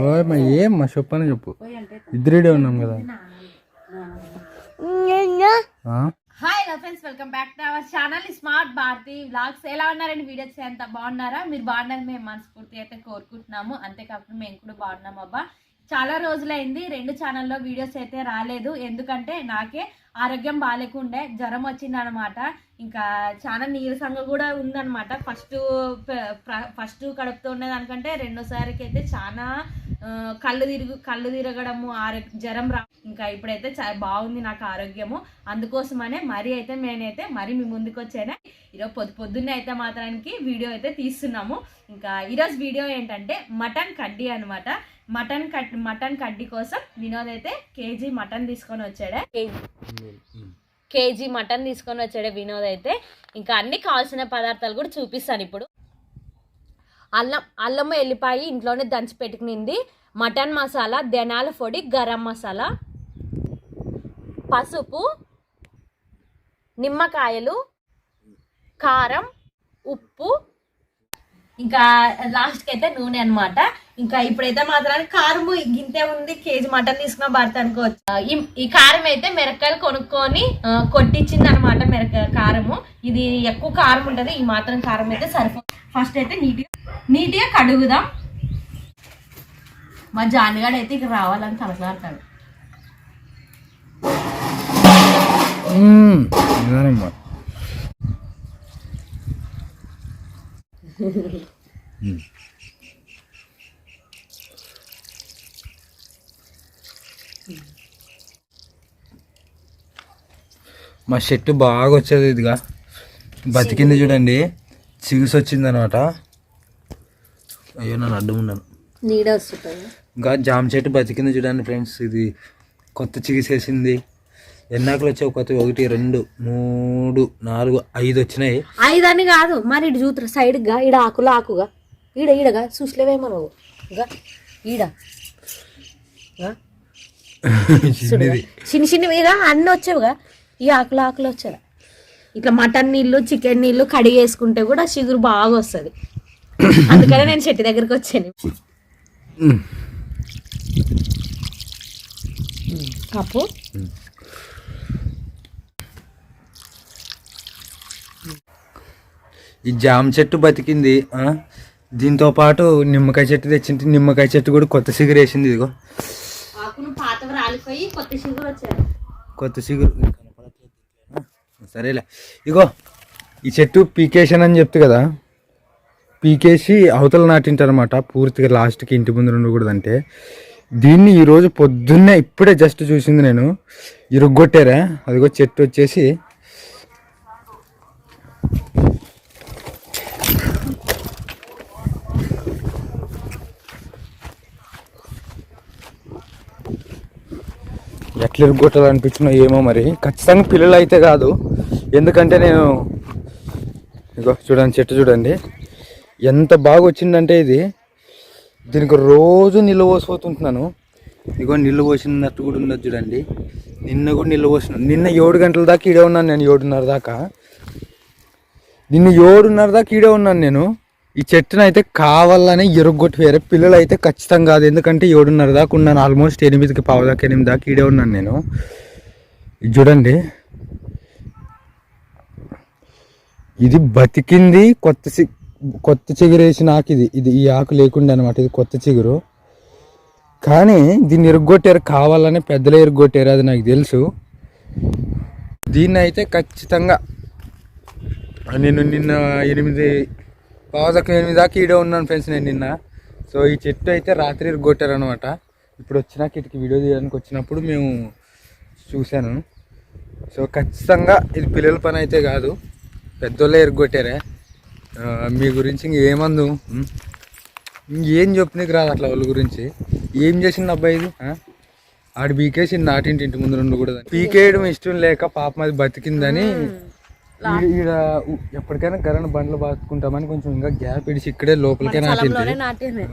ఓయ్ మా ఏం మా చెప్పని చెప్పు. ఇద్దరేడే ఉన్నాం కదా. Hi hello friends welcome back to our channel smart Bharathi blogs ఎలా ఉన్నారండి? వీడియోస్ ఎంత బాగున్నారా? మీరు బాగున్నారు మేము మనస్ఫూర్తి అయితే కోరుకుంటున్నాము. అంతేకాకుండా మేము కూడా బాగున్నాం అబ్బా. చాలా రోజులైంది. రెండు ఛానల్లో వీడియోస్ అయితే రాలేదు. ఎందుకంటే నాకే ఆరోగ్యం బాగాలేకుండే జ్వరం వచ్చిందనమాట. ఇంకా చాలా నీరసంగా కూడా ఉందన్నమాట ఫస్ట్ ఫస్ట్ కడుపుతో ఉండేదానికంటే రెండోసారికి అయితే చాలా కళ్ళు తిరుగు కళ్ళు తిరగడము ఆరోగ్య జ్వరం రా ఇంకా ఇప్పుడైతే చాలా బాగుంది నాకు ఆరోగ్యము. అందుకోసమనే మరీ అయితే నేనైతే మరీ మీ ముందుకు వచ్చానే ఈరోజు పొద్దు పొద్దున్నే అయితే మాత్రానికి వీడియో అయితే తీస్తున్నాము. ఇంకా ఈరోజు వీడియో ఏంటంటే మటన్ కడ్డీ అనమాట. మటన్ కట్ మటన్ కడ్డీ కోసం వినోద్ అయితే కేజీ మటన్ తీసుకొని వచ్చాడే. కేజీ మటన్ తీసుకొని వచ్చాడే వినోద్ అయితే. ఇంకా అన్ని కావాల్సిన పదార్థాలు కూడా చూపిస్తాను ఇప్పుడు. అల్లం అల్లం ఎల్లిపాయ ఇంట్లోనే దంచి పెట్టుకునింది. మటన్ మసాలా ధనాల పొడి గరం మసాలా పసుపు నిమ్మకాయలు కారం ఉప్పు ఇంకా లాస్ట్కి అయితే నూనె అన్నమాట. ఇంకా ఇప్పుడైతే మాత్రానికి కారం గింతే ఉంది. కేజీ మటన్ తీసుకున్న భర్త అనుకోవచ్చు. ఈ- కారం అయితే మిరకాయలు కొనుక్కొని కొట్టించింది అనమాట మిరక కారము. ఇది ఎక్కువ కారం ఉంటది ఈ మాత్రం కారం అయితే సరిపో ఫస్ట్ అయితే నీట్గా నీట్గా కడుగుదాం. మా జానిగాడు అయితే ఇక్కడ రావాలని కలకలాడతాడు మ్మ్. నిదానమ్మా. మ్మ్. మా చెట్టు బాగా వచ్చేది ఇదిగా. బతికింది చూడండి. చిగుసు వచ్చింది అనమాట అయ్యో నన్ను అడ్డం ఉన్నాను నీడ వస్తుంది ఇంకా జామ చెట్టు బతికింది చూడండి ఫ్రెండ్స్. ఇది కొత్త చిగిసేసింది. ఎన్నాకులు వచ్చావు? కొత్త ఒకటి రెండు మూడు నాలుగు ఐదు వచ్చినాయి. ఐదని కాదు. మరి ఇటు చూతురు సైడ్గా ఈడ ఆకులు ఆకుగా. ఈడ ఈడగా చూసలేవేమో గా ఈడ. గా. చిన్నది. చిన్న చిన్నవిగా అన్నీ వచ్చావుగా. ఈ ఆకులు ఆకులు వచ్చాయి ఇట్లా మటన్ నీళ్ళు చికెన్ నీళ్ళు కడిగేసుకుంటే కూడా చిగురు బాగా వస్తుంది. అందుకనే నేను చెట్టు దగ్గరికి వచ్చాను. కప్పు ఈ జామ చెట్టు బతికింది? దీంతో పాటు నిమ్మకాయ చెట్టు తెచ్చింటే నిమ్మకాయ చెట్టు కూడా కొత్త చిగురు వేసింది ఇదిగో. కొత్త ఆ, సరేలే. ఇగో ఈ చెట్టు పీకేషన్ అని చెప్తే కదా. పీకేసి అవతల నాటింటారనమాట పూర్తిగా లాస్ట్కి ఇంటి ముందు ఉండకూడదంటే దీన్ని ఈరోజు పొద్దున్నే ఇప్పుడే జస్ట్ చూసింది నేను. ఇరుగ్గొట్టారా? అదిగో చెట్టు వచ్చేసి. ఎట్లా ఇరుగ్గొట్టాలనిపించినా ఏమో మరి. ఖచ్చితంగా పిల్లలు అయితే కాదు. ఎందుకంటే నేను ఇగో చూడండి చెట్టు చూడండి. ఎంత బాగా వచ్చిందంటే ఇది. దీనికి రోజు నిల్వ పోసిపోతుంటున్నాను. ఇగో నిల్వ పోసినట్టు కూడా ఉన్నది చూడండి. నిన్న కూడా నిల్వ పోసిన. నిన్న ఏడు గంటల దాకా ఈడే ఉన్నాను నేను ఏడున్నర దాకా. నిన్న ఏడున్నర దాకా ఈడే ఉన్నాను నేను. ఈ చెట్టును అయితే కావాలని ఎరుగొట్టి వేరే పిల్లలు అయితే ఖచ్చితంగా కాదు. ఎందుకంటే ఏడున్నర దాకా ఉన్నాను. ఆల్మోస్ట్ ఎనిమిదికి పావు దాకా ఎనిమిది దాకా ఈడే ఉన్నాను నేను. ఇది చూడండి. ఇది బతికింది కొత్త చి కొత్త చిగురేసిన ఆకు ఇది. ఇది ఈ ఆకు లేకుండా అనమాట ఇది కొత్త చిగురు. కానీ దీన్ని ఎరుగొట్టారు. కావాలని పెద్దలు ఎరుగొట్టారు. అది నాకు తెలుసు. దీన్ని అయితే ఖచ్చితంగా. నేను నిన్న ఎనిమిది పావుదక్క ఎనిమిది దాకా ఈడే ఉన్నాను ఫ్రెండ్స్ నేను నిన్న. సో ఈ చెట్టు అయితే రాత్రి ఇరుగ్గొట్టారు అనమాట ఇప్పుడు వచ్చినాక ఇటుకి వీడియో తీయడానికి వచ్చినప్పుడు మేము చూశాను. సో ఖచ్చితంగా ఇది పిల్లల పని అయితే కాదు. పెద్దోళ్ళే ఎరగొట్టారే. మీ గురించి ఇంకేమందు ఇంకేం చెప్పనీకి రాదు అట్లా వాళ్ళ గురించి. ఏం చేసింది అబ్బాయి ఇది? ఆడు బీకేసింది నాటింటి ఇంటి ముందు రెండు కూడా. పీకేయడం ఇష్టం లేక పాపం అది బతికిందని ఈడ- ఎప్పటికైనా కరెంట్ బండ్లు బాతుకుంటామని కొంచెం ఇంకా గ్యాప్ ఇడిచి ఇక్కడే లోపలికే నాటింది.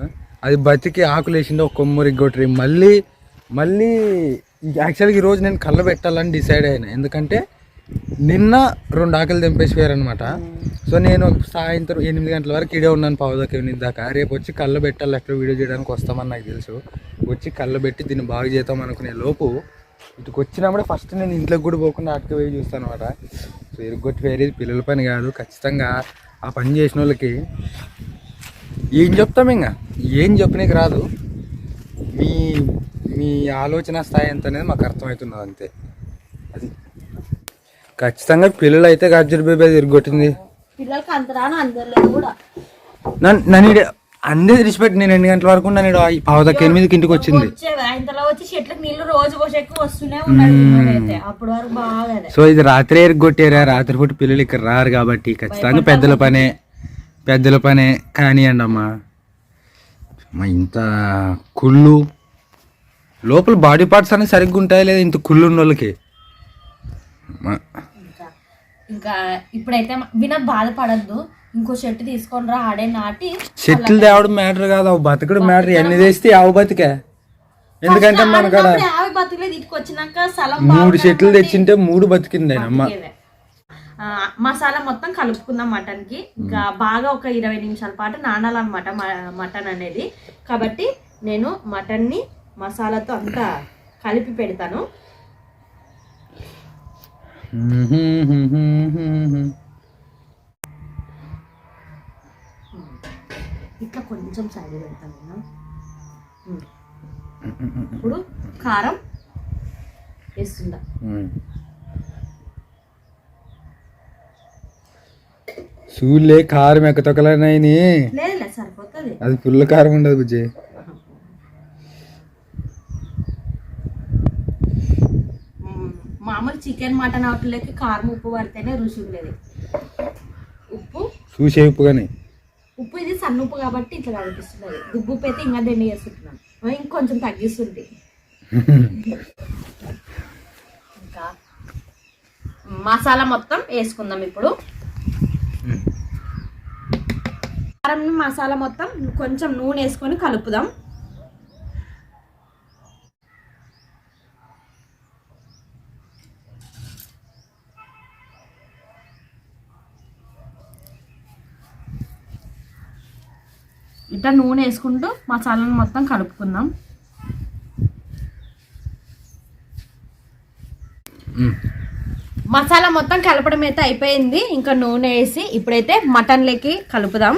అది బతికి ఆకులు వేసింది ఒక కొమ్మరి గొట్టరి మళ్ళీ మళ్ళీ యాక్చువల్గా ఈరోజు నేను కళ్ళ పెట్టాలని డిసైడ్ అయినా. ఎందుకంటే నిన్న రెండు ఆకలి తెంపేసిపోయారనమాట సో నేను సాయంత్రం ఎనిమిది గంటల వరకు ఇడే ఉన్నాను పావుదాకా ఎనిమిది దాకా. రేపు వచ్చి కళ్ళు పెట్టాలి ఎక్కడ వీడియో చేయడానికి వస్తామని నాకు తెలుసు. వచ్చి కళ్ళు పెట్టి దీన్ని బాగు చేద్దాం అనుకునే లోపు ఇటుకు వచ్చినప్పుడే ఫస్ట్ నేను ఇంట్లోకి కూడా పోకుండా అటుకు పోయి చూస్తాను అనమాట సో ఇరుగొట్టి వేరేది పిల్లల పని కాదు ఖచ్చితంగా ఆ పని చేసిన వాళ్ళకి ఏం చెప్తాం ఇంకా ఏం చెప్పనీకి రాదు. మీ మీ ఆలోచన స్థాయి ఎంత అనేది మాకు అర్థమవుతున్నది అంతే. అది ఖచ్చితంగా పిల్లలు అయితే గజ్జర్ బేబీ తిరిగొట్టింది. పిల్లలకి అంత రాను అందరు కూడా. నన్ను నన్ను అందరి రిస్పెక్ట్ నేను ఎన్ని గంటల వరకు ఈడ? ఈ పావుదక్క ఎనిమిదికి ఇంటికి వచ్చింది. వచ్చే ఇంతలో వచ్చి చెట్లకు నీళ్ళు రోజు పోసేకి వస్తూనే ఉన్నాడు అయితే. అప్పటి వరకు బాగా అదే. సో ఇది రాత్రి ఎరగొట్టారా? రాత్రి పూట పిల్లలు ఇక్కడ రారు కాబట్టి ఖచ్చితంగా పెద్దల పనే పెద్దల పనే కానివ్వండి అమ్మా. ఇంత కుళ్ళు. లోపల బాడీ పార్ట్స్ అనేవి సరిగ్గా ఉంటాయా లేదా ఇంత కుళ్ళు ఉన్న వాళ్ళకి? ఇంకా ఇప్పుడైతే విన బాధపడద్దు. ఇంకో చెట్టు తీసుకొని రా ఆడే నాటి. చెట్లు తేవడం మ్యాటర్ కాదు అవి బతకడం మ్యాటర్. ఎన్ని తెస్తే అవి బతికే. ఎందుకంటే యాభై బతుకులే ఇటుకు వచ్చినాక స్థలం మూడు చెట్లు తెచ్చింటే మూడు బతికింది అమ్మ. మసాలా మొత్తం కలుపుకుందాం మటన్కి ఇంకా బాగా ఒక ఇరవై నిమిషాల పాటు నానాలన్నమాట మటన్ అనేది. కాబట్టి నేను మటన్ని మసాలాతో అంతా కలిపి పెడతాను. ఇట్లా కొంచెం సైడ్ పెడతాను నేను. ఇప్పుడు కారం వేస్తుందా చూలే కారం ఎక్క తొక్కలనని లేదు లేదు సరిపోతుంది. అది ఫుల్ కారం ఉండదు బుజ్జి. మ్మ్. మామూలు చికెన్ మటన్ అవుట్లకి కారం ఉప్పు పడితేనే రుచి ఉండేది. ఉప్పు? చూసే ఉప్పు కానీ ఉప్పు ఇది సన్న ఉప్పు కాబట్టి ఇట్లా కనిపిస్తున్నది దుబ్బు ఉప్పు అయితే ఇంకా దండి వేసుకుంటున్నాను. ఆ, ఇంకొంచెం తగ్గిస్తుంది. ఇంకా మసాలా మొత్తం వేసుకుందాం ఇప్పుడు. కారం మసాలా మొత్తం కొంచెం నూనె వేసుకొని కలుపుదాం. ఇట్లా నూనె వేసుకుంటూ మసాలాను మొత్తం కలుపుకుందాం. మసాలా మొత్తం కలపడం అయితే అయిపోయింది. ఇంకా నూనె వేసి ఇప్పుడైతే మటన్లోకి కలుపుదాం.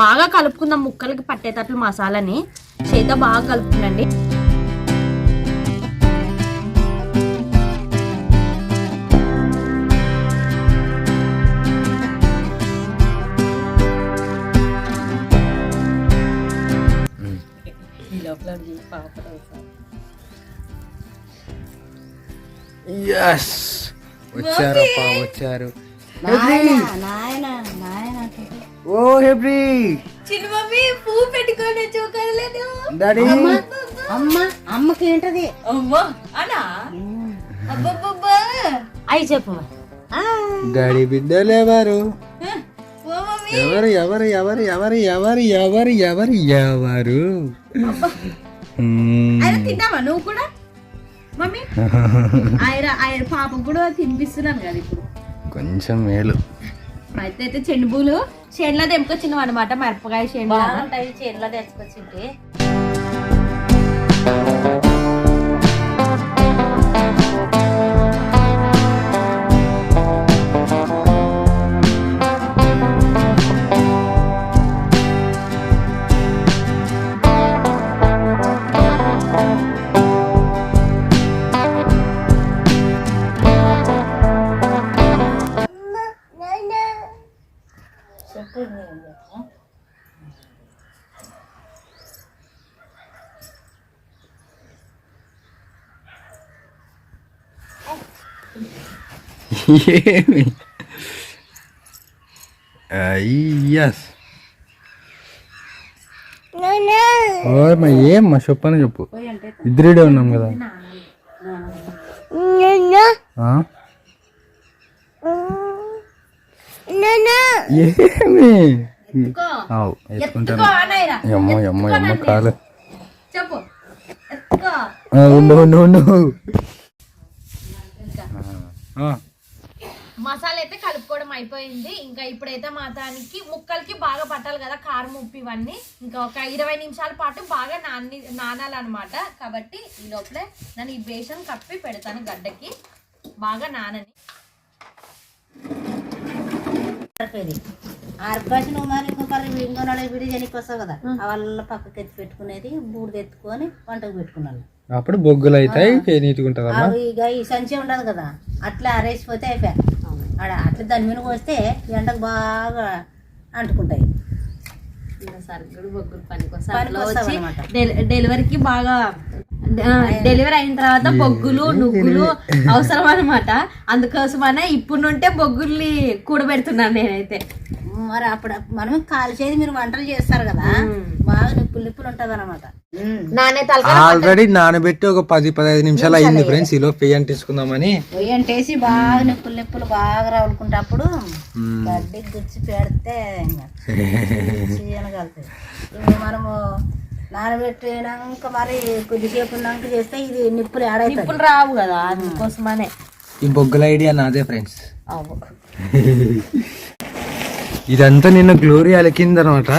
బాగా కలుపుకుందాం ముక్కలకి పట్టేటట్లు మసాలాని. చేత బాగా కలుపుతుండండి ఎస్ వచ్చారు అప్ప వచ్చారు. ఓ హెబ్రీ. చిన్న మమ్మీ పువ్వు పెట్టుకొని చూకలేదు డాడీ. అమ్మ. అమ్మకి ఏంటది అమ్మా అనా? అబ్బబ్బబ్బా. అయి చెప్పు. డాడీ బిడ్డలు ఎవరు? ఎవరు ఎవరు ఎవరు ఎవరు ఎవరు ఎవరు ఎవరు తిన్నావా నువ్వు కూడా? మమ్మీ. ఆయన ఆయన పాపకు కూడా తినిపిస్తున్నాను కదా ఇప్పుడు. కొంచెం మేలు. అయితే అయితే చెండుబూలు చేనులో తెంపుకొచ్చినాం అనమాట మిరపకాయ చేను చేనులో తెచ్చుకొచ్చింటే ఏమి అయ్యస్ ఓయమ్మా ఏమ్మా చెప్పని చెప్పు ఇద్దరిడే ఉన్నాం కదా ఏమి అవు ఎత్తుకుంటాను ఎమ్మో ఎమ్మో ఎమ్మ కాలు ఉండు ఉండు ఉండు మసాలా అయితే కలుపుకోవడం అయిపోయింది. ఇంకా ఇప్పుడైతే మాతానికి ముక్కలకి బాగా పట్టాలి కదా కారం ఉప్పు ఇవన్నీ. ఇంకా ఒక ఇరవై నిమిషాల పాటు బాగా నాని నానాలన్నమాట. కాబట్టి ఈ లోపలే నేను ఈ బేషన్ కప్పి పెడతాను గడ్డకి. బాగా నానని. ఆరిపోయి నువ్వు మరి ఇంకొకరి ఇంకో నాలుగు విడి జనికి వస్తావు కదా. ఆ వాళ్ళ పక్కకి ఎత్తి పెట్టుకునేది బూడిద ఎత్తుకొని వంటకు పెట్టుకున్నాను. అప్పుడు బొగ్గులు అవుతాయి నీట్గా ఇక ఈ సంచి ఉండదు కదా. అట్లా ఆరేసిపోతే అయిపోయా. ఆడ అట్లా దాని మీద పోస్తే ఎండకు బాగా అంటుకుంటాయి. బొగ్గులు పనికి. డెలివరీకి బాగా డెలివరీ అయిన తర్వాత బొగ్గులు నువ్వులు అవసరం అనమాట అందుకోసమనే ఇప్పుడు నుంటే బొగ్గుల్ని కూడబెడుతున్నాను నేనైతే. మరి అప్పుడు మనం కాల్చేది మీరు వంటలు చేస్తారు కదా బాగా నిప్పులు నిప్పులు ఉంటది అనమాట ఆల్రెడీ నానబెట్టి ఒక పది పదహైదు నిమిషాలు అయింది ఫ్రెండ్స్ ఈలో పెయ్యి అంటించుకుందామని పొయ్యంటేసి బాగా నిప్పులు నిప్పులు బాగా రవులుకుంటే అప్పుడు గడ్డి గుచ్చి పెడితే మనము నానబెట్టినాక మరి కొద్దిసేపు ఉన్నాక చేస్తే ఇది నిప్పులు ఏడవుతుంది నిప్పులు రావు కదా అందుకోసమనే. ఈ బొగ్గుల ఐడియా నాదే ఫ్రెండ్స్ ఇదంతా నిన్న గ్లోరీ అలికింది అనమాట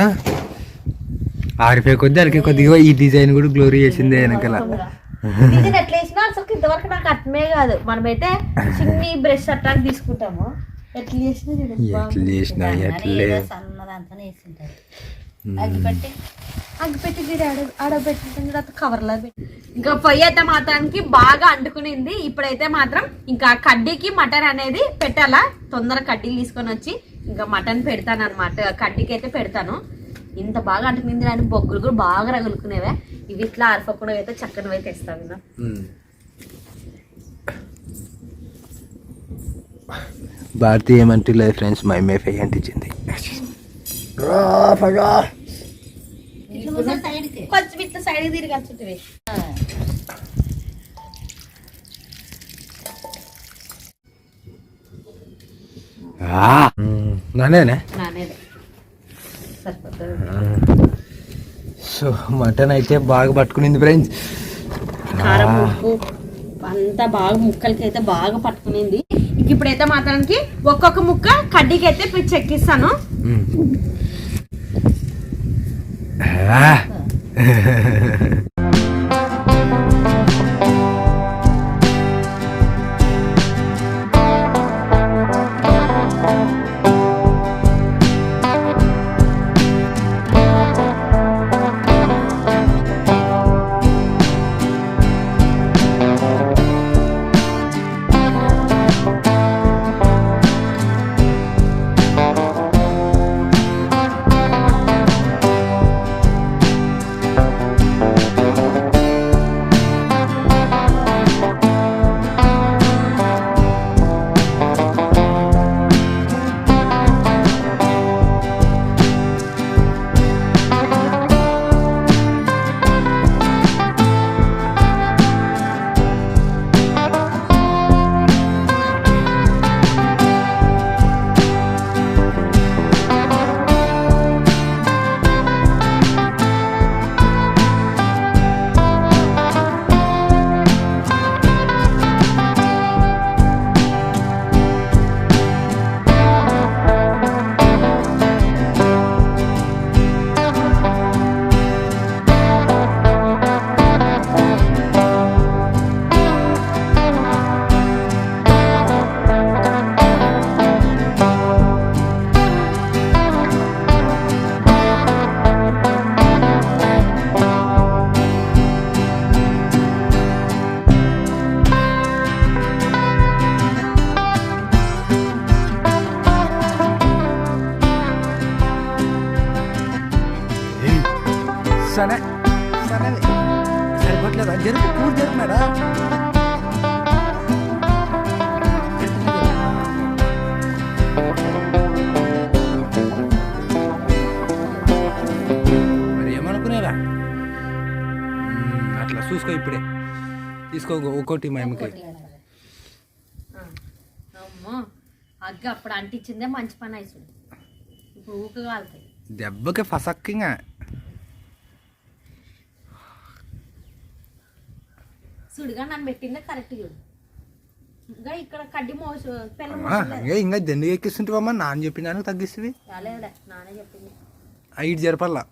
ఆరిపోయే కొద్ది అలికే కొద్దిగా ఈ డిజైన్ కూడా గ్లోరీ చేసిందే వెనకాల. ఇది ఎట్లా వేసినా అసలు ఇంతవరకు నాకు అర్థమే కాదు. మనమైతే చిన్ని బ్రష్ అట్లా తీసుకుంటాము. ఎట్లా చేసినా చూడండి ఎట్లా చేసినా ఎట్లే ఏదో సన్నదంతా వేసింటారు. అగ్గి పెట్టి అగ్గిపెట్టి తీరి ఆడ ఆడబెట్టిన తర్వాత కవర్లో పెట్టి. ఇంకా పొయ్యి అయితే మాత్రానికి బాగా అంటుకునింది. ఇప్పుడైతే మాత్రం ఇంకా కడ్డీకి మటన్ అనేది పెట్టాలా? తొందర కడ్డీలు తీసుకొని వచ్చి ఇంకా మటన్ పెడతాను అనమాట కడ్డీకి అయితే పెడతాను. ఇంత బాగా అంటుకునింది కానీ బొగ్గులు కూడా బాగా రగులుకునేవే. ఇవి ఇట్లా ఆరిపోకుండా అయితే చక్కని అయితే ఇస్తాను నేను భారతి ఏమంటలేదు ఫ్రెండ్స్ మై మే ఫై అంటించింది కొంచెం ఇట్లా సైడ్ తిరిగి వచ్చుంటివి నానేనే. నానేది సో మటన్ అయితే బాగా పట్టుకునింది ఫ్రెండ్స్. కారం అంతా బాగా ముక్కలకి అయితే బాగా పట్టుకునింది. ఇంక ఇప్పుడైతే మాత్రానికి ఒక్కొక్క ముక్క కడ్డీకి అయితే చెక్కిస్తాను Ah. తీసుకో ఒక్కోటి మా అమ్మకి. ఆ, అమ్మో అగ్గ అప్పుడు అంటించిందే మంచి పని అయిపోయింది ఇప్పుడు ఊక కాలుతాయి. దెబ్బకి ఫసక్కింగా. సుడిగా నన్ను పెట్టిందే కరెక్ట్ చూడు. ఇంకా ఇక్కడ కడ్డి మోసు పిల్ల ఇంకా ఇంకా దెండు ఎక్కిస్తుంటావమ్మా నాన్న చెప్పిన దానికి తగ్గిస్తుంది. రాలేదులే నానే చెప్పింది. ఐదు జరపల్లా.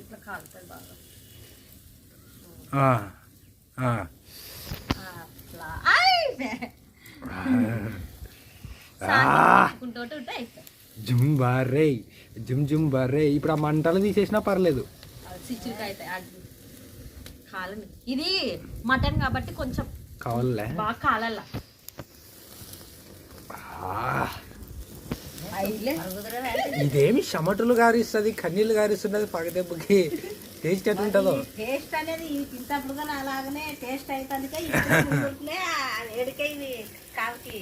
ఇట్లా కాలుతుంది బాగా ఆ, ఆ. అట్లా ఐ! సాకుంటోటి ఉంటే అయిపోయి జుమ్ బారే జుమ్ జుమ్ బారే ఇప్పుడు ఆ మంటలు తీసేసినా పర్లేదు. ఇది మటన్ కాబట్టి కొంచెం కావాలే బాగా అయిలే. ఇదేమి చెమటలు గారిస్తుంది కన్నీళ్ళు గారిస్తున్నది పగదెబ్బకి. టేస్ట్ ఎట్లా ఉంటుందో? టేస్ట్ అనేది తింటప్పుడు కానీ అలాగనే టేస్ట్ అయితే ఎడికే కాబట్టి